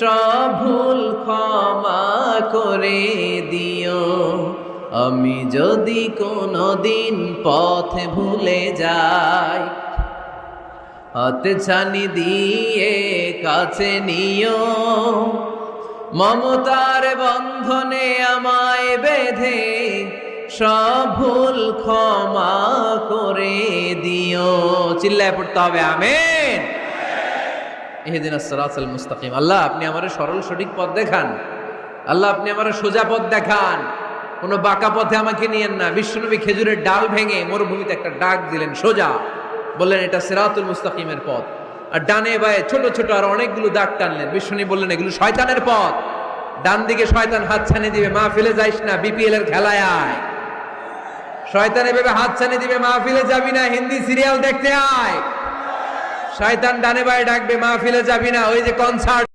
সব ভুল ক্ষমা করে দিও। আমি যদি কোনো দিন পথ ভুলে যাই, হাতে ছানি দিয়ে কাছে নিও। মমতার বন্ধনে আমায় বেঁধে সব ভুল ক্ষমা করে দিও। চিল্লায় পড়তে হবে, আমেন। এহেদিন আসসালাল মুস্তাকিম। আল্লাহ, আপনি আমার সরল সঠিক পথ দেখান। আল্লাহ, আপনি আমার সোজা পথ দেখান। কোনো বাঁকা পথে আমাকে নিয়েন না। বিশ্বনবী খেজুরের ডাল ভেঙে মরুভূমিতে একটা ডাক দিলেন, সোজা। বললেন, এটা সিরাতুল মুস্তাকিমের পথ। আর ডানে বায়ে ছোট ছোট আর অনেকগুলো দাগ টানলেন। বিশ্বনী বললেন, এগুলো শয়তানের পথ। ডান দিকে শয়তান হাত ছানি দিবে মা ফেলে যাইস না, বিপিএল এর খেলায় আয়। শয়তান এভাবে হাত ছানি দিবে মা ফেলে যাবি না, হিন্দি সিরিয়াল দেখতে আয়। শয়তান ডানে বায়ে ডাকবে মাহফিলে ফেলে যাবি না ওই যে কনসার্ট